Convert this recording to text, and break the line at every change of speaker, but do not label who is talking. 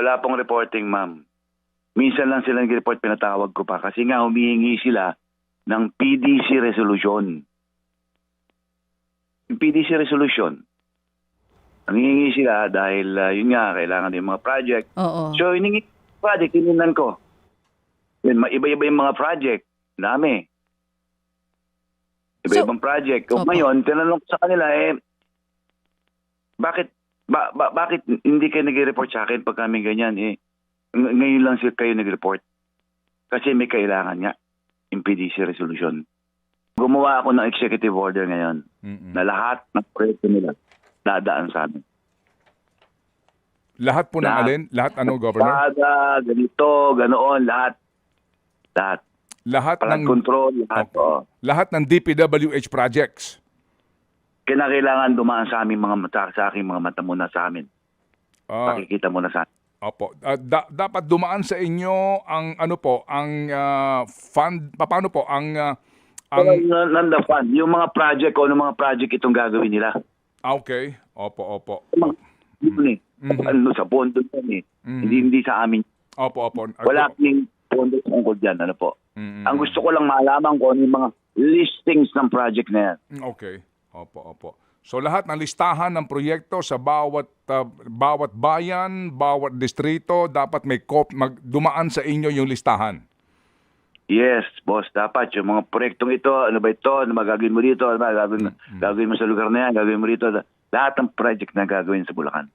Wala pong reporting, ma'am. Minsan lang sila nag-report, pinatawag ko pa. Kasi nga, humihingi sila ng PDC resolution. Yung PDC resolution, ang hihingi sila dahil, ah, yun nga, kailangan yung mga project.
Oo.
So, hiningi project, tininan ko. Yun, iba-iba yung mga project. Dami. Iba-ibang project. O
Opo.
ngayon, tinanong ko sa kanila, eh, bakit, ba, ba- bakit hindi kayo nag-report sa akin pag kami ganyan? Eh, ng- ngayon lang sila kayo nag-report. Kasi may kailangan nga, yung PDC resolution. Gumawa ako ng executive order ngayon
Mm-mm.
na lahat ng proyekto nila dadaan sa amin.
Lahat po ng
Lahat.
alin? Lahat ano, Governor?
Baga, ganito, ganoon, lahat. Lahat.
Lahat
Flood
ng
control, lahat.
Okay.
oo.
lahat ng DPWH projects.
Kinakailangan dumaan sa aming mga mata, sa aking mga mata muna sa amin.
Ah,
Pakikita muna sa amin.
opo. Ah, da- dapat dumaan sa inyo ang ano po, ang ah, fund paano po ang ah, ang
nanda fund, yung mga project o ng mga project itong gagawin nila.
ah, okay. Opo, opo.
Mga, yun eh.
Mhm.
Ano, sa pondo yan eh.
Mhm.
Hindi, hindi sa amin.
Opo, opo.
Wala kaming pondo tungkol dyan. Ano po.
Mm,
Ang gusto ko lang malaman kung ano yung mga listings ng project na yan.
mm, Okay. Opo, opo. So lahat ng listahan ng proyekto sa bawat ah, bawat bayan, bawat distrito dapat may cop mag dumaan sa inyo yung listahan.
Yes, boss, dapat yung mga proyektong ito, ano ba ito, ano ba gagawin mo dito, ano ba gagawin,
Mm,
gagawin mo sa lugar na yan, gagawin mo dito, lahat ng project na gagawin sa Bulacan.